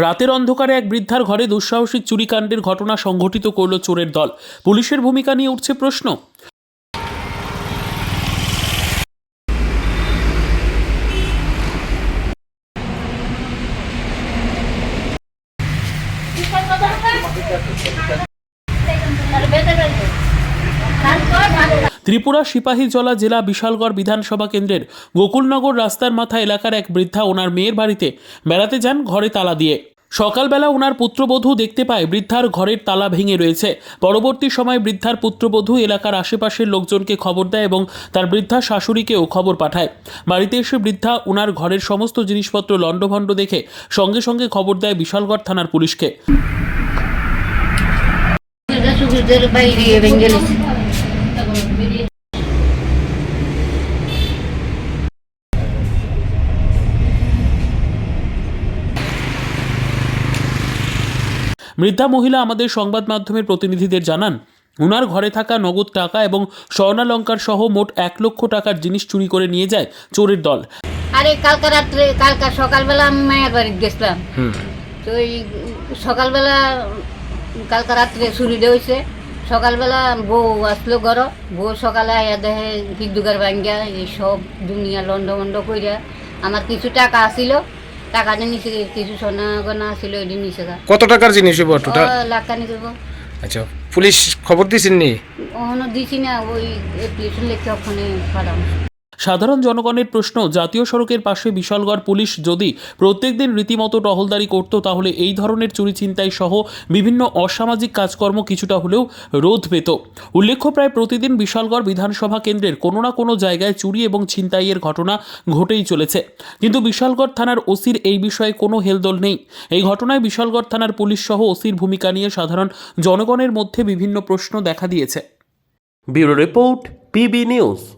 রাতের অন্ধকারে এক বৃদ্ধার ঘরে দুঃসাহসিক চুরিকাণ্ডের ঘটনা সংঘটিত করল চোরের দল। পুলিশের ভূমিকা নিয়ে উঠছে প্রশ্ন। ত্রিপুরা সিপাহীজলা জেলা বিশালগড় বিধানসভা কেন্দ্রের গোকুলনগর রাস্তার মাথা এলাকার এক বৃদ্ধা ওনার মেয়ের বাড়িতে বেড়াতে যান ঘরে তালা দিয়ে। সকালবেলা ওনার পুত্রবধূ দেখতে পায় বৃদ্ধার ঘরের তালা ভেঙে রয়েছে। পরবর্তী সময় বৃদ্ধার পুত্রবধূ এলাকার আশেপাশের লোকজনকে খবর দেয় এবং তার বৃদ্ধা শাশুড়িকেও খবর পাঠায়। বাড়িতে এসে বৃদ্ধা ওনার ঘরের সমস্ত জিনিসপত্র লণ্ডভণ্ড দেখে সঙ্গে সঙ্গে খবর দেয় বিশালগড় থানার পুলিশকে। বৃদ্ধা মহিলা আমাদের সংবাদ মাধ্যমের প্রতিনিধিদের জানান উনার ঘরে থাকা নগদ টাকা এবং স্বর্ণালঙ্কার সহ মোট এক লক্ষ টাকার জিনিস চুরি করে নিয়ে যায় চোরের দল। আরে কালকা রাত্রে কালকা সকালবেলা আমি মায়ের বাড়িতে গেছিলাম। তো এই সকালবেলা কালকা রাত্রে চুরি হয়েছে। সকালবেলা বউ আসলো ঘর। বউ সকালে আয়া দেখে বিদ্যুকার ভাঙ্গা এই সব দুনিয়া লন্ড মন্ড কইরা। আমার কিছু টাকা আসিল টাকা নিচে কিছু সোনা গনা ছিল এটি নিচে কত টাকার জিনিস হইব টোটাল লাখানি আচ্ছা পুলিশ খবর দিছেন নি ওখানে দিছি না ওই অ্যাপ্লিকেশন লিখে ওখানে পাঠাম সাধারণ জনগণের প্রশ্ন, জাতীয় সড়কের পাশে বিশালগড় পুলিশ যদি প্রত্যেকদিন রীতিমতো টহলদারি করত, তাহলে এই ধরনের চুরি ছিনতাই সহ বিভিন্ন অসামাজিক কাজকর্ম কিছুটা হলেও রোধ পেত। উল্লেখ্য, প্রায় প্রতিদিন বিশালগড় বিধানসভা কেন্দ্রের কোনো না কোনো জায়গায় চুরি এবং ছিনতাইয়ের ঘটনা ঘটেই চলেছে। কিন্তু বিশালগড় থানার ওসির এই বিষয়ে কোনো হেলদোল নেই। এই ঘটনায় বিশালগড় থানার পুলিশ সহ ওসির ভূমিকা নিয়ে সাধারণ জনগণের মধ্যে বিভিন্ন প্রশ্ন দেখা দিয়েছে। Bureau report, PB news.